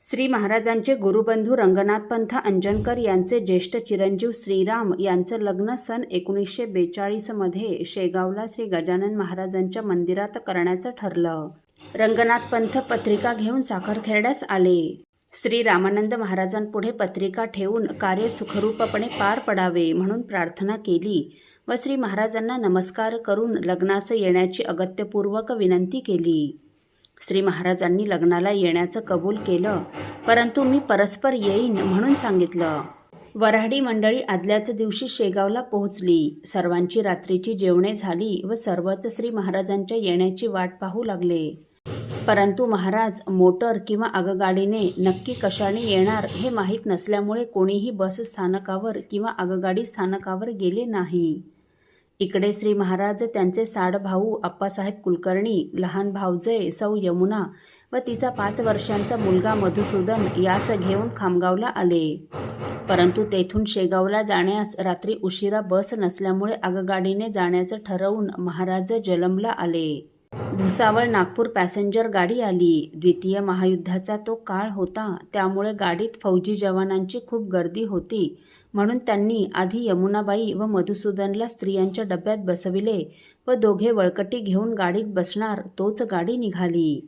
श्री महाराजांचे गुरुबंधू रंगनाथपंथ अंजनकर यांचे ज्येष्ठ चिरंजीव श्रीराम यांचं लग्न सन एकोणीसशे बेचाळीसमध्ये शेगावला श्री गजानन महाराजांच्या मंदिरात करण्याचं ठरलं. रंगनाथपंथ पत्रिका घेऊन साखरखेरड्यास आले. श्री रामानंद महाराजांपुढे पत्रिका ठेवून कार्य सुखरूपपणे पार पडावे म्हणून प्रार्थना केली व श्री महाराजांना नमस्कार करून लग्नास येण्याची अगत्यपूर्वक विनंती केली. श्री महाराजांनी लग्नाला येण्याचं कबूल केलं परंतु मी परस्पर येईन म्हणून सांगितलं. वऱ्हाडी मंडळी आदल्याच दिवशी शेगावला पोहोचली. सर्वांची रात्रीची जेवणे झाली व सर्वच श्री महाराजांच्या येण्याची वाट पाहू लागले. परंतु महाराज मोटर किंवा आगगाडीने नक्की कशाने येणार हे माहीत नसल्यामुळे कोणीही बस स्थानकावर किंवा आगगाडी स्थानकावर गेले नाही. इकडे श्री महाराज त्यांचे साड भाऊ आप्पासाहेब कुलकर्णी लहान भाऊजय सौ यमुना व तिचा पाच वर्षांचा मुलगा मधुसूदन यास घेऊन खामगावला आले. परंतु तेथून शेगावला जाण्यास रात्री उशिरा बस नसल्यामुळे आगगाडीने जाण्याचं ठरवून महाराज जलमला आले. भुसावळ नागपूर पॅसेंजर गाडी आली. द्वितीय महायुद्धाचा तो काळ होता त्यामुळे गाडीत फौजी जवानांची खूप गर्दी होती. म्हणून त्यांनी आधी यमुनाबाई व मधुसूदनला स्त्रियांच्या डब्यात बसविले व दोघे वळकटी घेऊन गाडीत बसणार तोच गाडी निघाली.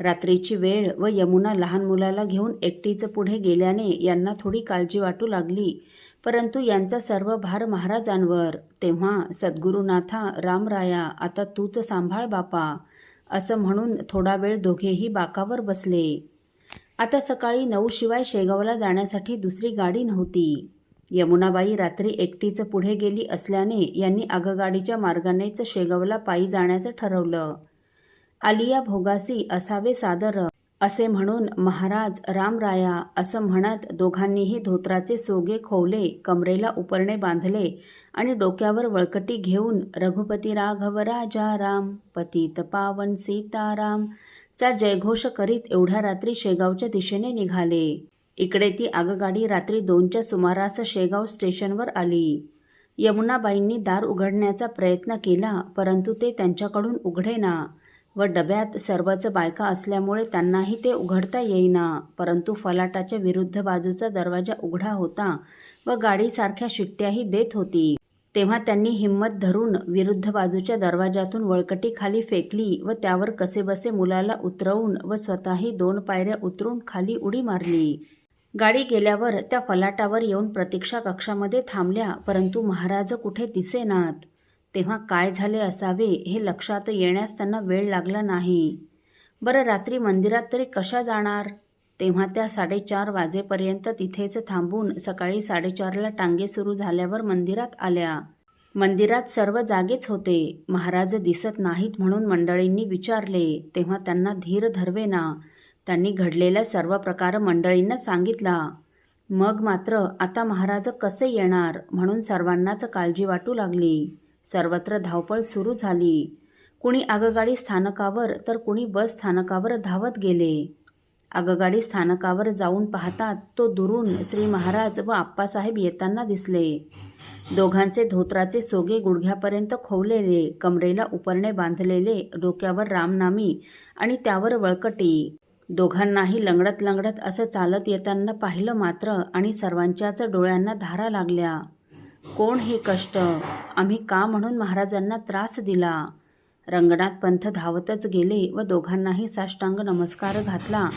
रात्रीची वेळ व यमुना लहान मुलाला घेऊन एकटीचं पुढे गेल्याने यांना थोडी काळजी वाटू लागली. परंतु यांचा सर्व भार महाराजांवर. तेव्हा सद्गुरुनाथा रामराया आता तूच सांभाळ बापा असं म्हणून थोडा वेळ दोघेही बाकावर बसले. आता सकाळी नऊ शिवाय शेगावला जाण्यासाठी दुसरी गाडी नव्हती. यमुनाबाई रात्री एकटीच पुढे गेली असल्याने यांनी आगगाडीच्या मार्गानेच शेगावला पायी जाण्याचं ठरवलं. आलिया भोगासी असावे सादर असे म्हणून महाराज रामराया असं म्हणत दोघांनीही धोत्राचे सोगे खोवले कमरेला उपरणे बांधले आणि डोक्यावर वळकटी घेऊन रघुपती राघव राजा राम पतित पावन सीताराम चा जयघोष करीत एवढ्या रात्री शेगावच्या दिशेने निघाले. इकडे ती आगगाडी रात्री दोनच्या सुमारास शेगाव स्टेशनवर आली. यमुनाबाईंनी दार उघडण्याचा प्रयत्न केला परंतु ते त्यांच्याकडून उघडेना व डब्यात सर्वच बायका असल्यामुळे त्यांनाही ते उघडता येईना. परंतु फलाटाच्या विरुद्ध बाजूचा दरवाजा उघडा होता व गाडीसारख्या शिट्ट्याही देत होती. तेव्हा त्यांनी हिंमत धरून विरुद्ध बाजूच्या दरवाजातून वळकटी खाली फेकली व त्यावर कसेबसे मुलाला उतरवून व स्वतःही दोन पायऱ्या उतरून खाली उडी मारली. गाडी गेल्यावर त्या फलाटावर येऊन प्रतीक्षा कक्षामध्ये थांबल्या परंतु महाराज कुठे दिसेनात? तेव्हा काय झाले असावे हे लक्षात येण्यास त्यांना वेळ लागला नाही. बरं रात्री मंदिरात तरी कशा जाणार? तेव्हा त्या साडेचार वाजेपर्यंत तिथेच थांबून सकाळी साडेचारला टांगे सुरू झाल्यावर मंदिरात आल्या. मंदिरात सर्व जागेच होते. महाराज दिसत नाहीत म्हणून मंडळींनी विचारले तेव्हा त्यांना धीर धरवेना. त्यांनी घडलेला सर्व प्रकार मंडळींना सांगितला. मग मात्र आता महाराज कसे येणार म्हणून सर्वांनाच काळजी वाटू लागली. सर्वत्र धावपळ सुरू झाली. कुणी आगगाडी स्थानकावर तर कुणी बस स्थानकावर धावत गेले. आगगाडी स्थानकावर जाऊन पाहतात तो दुरून श्री महाराज व आप्पासाहेब येताना दिसले. दोघांचे धोत्राचे सोगे गुडघ्यापर्यंत खोवलेले कमरेला उपरणे बांधलेले डोक्यावर रामनामी आणि त्यावर वळकटी. दोघांनाही लंगडत लंगडत असं चालत येताना पाहिलं मात्र आणि सर्वांच्याच डोळ्यांना धारा लागल्या. कोण हे कष्ट? आम्ही का म्हणून महाराजांना त्रास दिला? रंगनाथ पंथ धावतच गेले व दोघांनाही साष्टांग नमस्कार घातला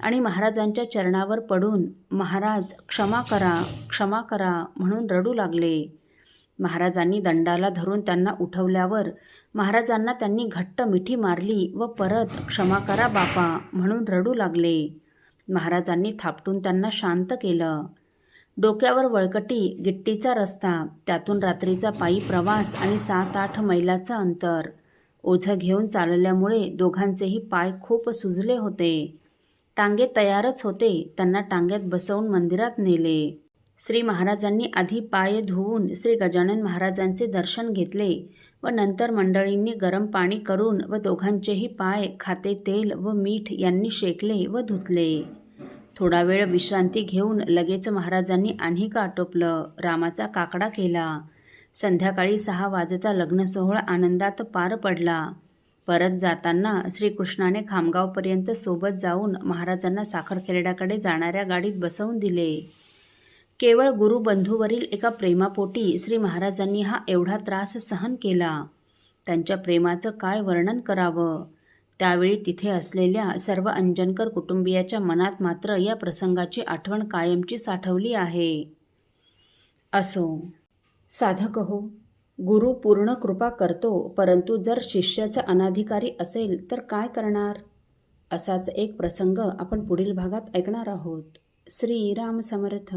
आणि महाराजांच्या चरणावर पडून महाराज क्षमा करा क्षमा करा म्हणून रडू लागले. महाराजांनी दंडाला धरून त्यांना उठवल्यावर महाराजांना त्यांनी घट्ट मिठी मारली व परत क्षमा करा बापा म्हणून रडू लागले. महाराजांनी थापटून त्यांना शांत केलं. डोक्यावर वळकटी गिट्टीचा रस्ता त्यातून रात्रीचा पायी प्रवास आणि सात आठ मैलाचं अंतर. ओझं घेऊन चालल्यामुळे दोघांचेही पाय खूप सुजले होते. टांगे तयारच होते त्यांना टांग्यात बसवून मंदिरात नेले. श्री महाराजांनी आधी पाय धुवून श्री गजानन महाराजांचे दर्शन घेतले व नंतर मंडळींनी गरम पाणी करून व दोघांचेही पाय खाते तेल व मीठ यांनी शेकले व धुतले. थोडा वेळ विश्रांती घेऊन लगेच महाराजांनी आणिक आटोपलं. रामाचा काकडा केला. संध्याकाळी सहा वाजता लग्नसोहळा आनंदात पार पडला. परत जाताना श्रीकृष्णाने खामगावपर्यंत सोबत जाऊन महाराजांना साखरखेरड्याकडे जाणाऱ्या गाडीत बसवून दिले. केवळ गुरुबंधूवरील एका प्रेमापोटी श्री महाराजांनी हा एवढा त्रास सहन केला. त्यांच्या प्रेमाचं काय वर्णन करावं? त्यावेळी तिथे असलेल्या सर्व अंजनकर कुटुंबियाच्या मनात मात्र या प्रसंगाची आठवण कायमची साठवली आहे. असो. साधक हो गुरु पूर्ण कृपा करतो परंतु जर शिष्याचा अनाधिकारी असेल तर काय करणार? असाच एक प्रसंग आपण पुढील भागात ऐकणार आहोत. श्रीराम समर्थ.